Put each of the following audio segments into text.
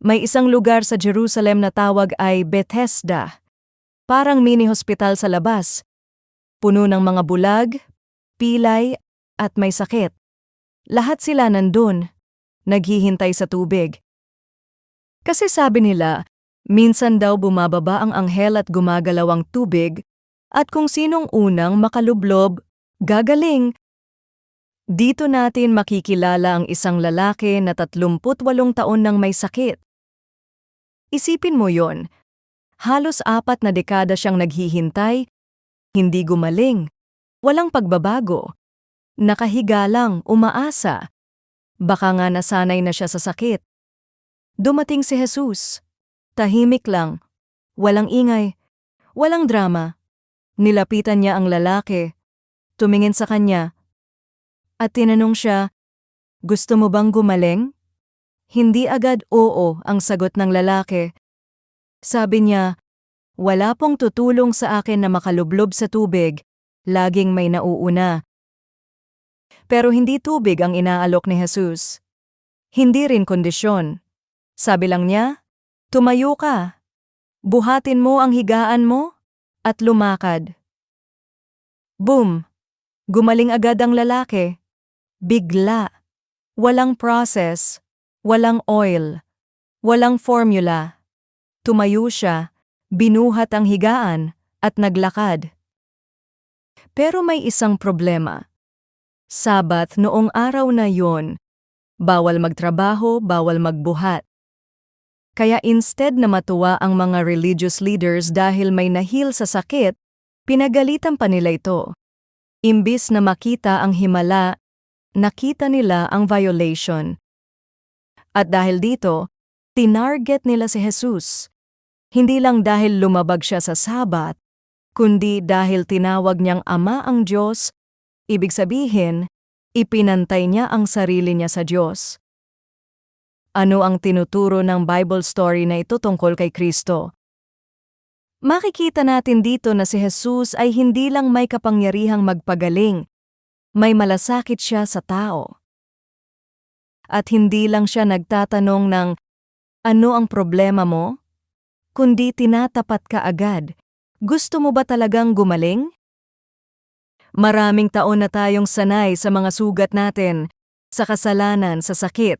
May isang lugar sa Jerusalem na tawag ay Bethesda. Parang mini-hospital sa labas. Puno ng mga bulag, pilay, at may sakit. Lahat sila nandun, naghihintay sa tubig. Kasi sabi nila, minsan daw bumababa ang anghel at gumagalaw ang tubig, at kung sinong unang makalublob, gagaling. Dito natin makikilala ang isang lalaki na 38 taon nang may sakit. Isipin mo yon. Halos apat na dekada siyang naghihintay, hindi gumaling, walang pagbabago. Nakahiga lang, umaasa. Baka nga nasanay na siya sa sakit. Dumating si Jesus. Tahimik lang. Walang ingay. Walang drama. Nilapitan niya ang lalaki. Tumingin sa kanya. At tinanong siya, Gusto mo bang gumaling? Hindi agad oo ang sagot ng lalaki. Sabi niya, Wala pong tutulong sa akin na makalublob sa tubig. Laging may nauuna. Pero hindi tubig ang inaalok ni Jesus. Hindi rin kondisyon. Sabi lang niya, tumayo ka. Buhatin mo ang higaan mo at lumakad. Boom! Gumaling agad ang lalaki. Bigla. Walang process. Walang oil. Walang formula. Tumayo siya, binuhat ang higaan, at naglakad. Pero may isang problema. Sabat noong araw na yon, bawal magtrabaho, bawal magbuhat. Kaya instead na matuwa ang mga religious leaders dahil may nahil sa sakit, pinagalitan pa nila ito. Imbis na makita ang himala, nakita nila ang violation. At dahil dito, tinarget nila si Jesus. Hindi lang dahil lumabag siya sa sabat, kundi dahil tinawag niyang Ama ang Diyos, ibig sabihin, ipinantay niya ang sarili niya sa Diyos. Ano ang tinuturo ng Bible story na ito tungkol kay Kristo? Makikita natin dito na si Jesus ay hindi lang may kapangyarihang magpagaling, may malasakit siya sa tao. At hindi lang siya nagtatanong ng, ano ang problema mo? Kundi tinatapat ka agad, gusto mo ba talagang gumaling? Maraming taon na tayong sanay sa mga sugat natin, sa kasalanan, sa sakit.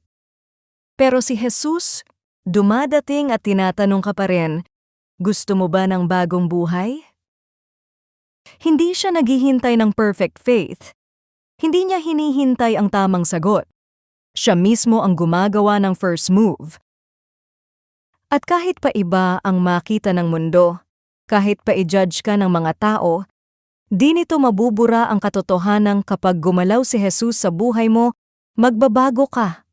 Pero si Jesus, dumadating at tinatanong ka pa rin, gusto mo ba ng bagong buhay? Hindi siya naghihintay ng perfect faith. Hindi niya hinihintay ang tamang sagot. Siya mismo ang gumagawa ng first move. At kahit pa iba ang makita ng mundo, kahit pa i-judge ka ng mga tao, di nito mabubura ang katotohanan kapag gumalaw si Jesus sa buhay mo, magbabago ka.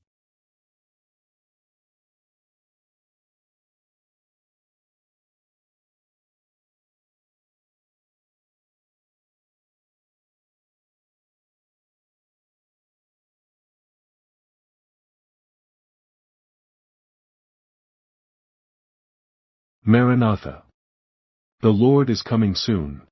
Maranatha. The Lord is coming soon.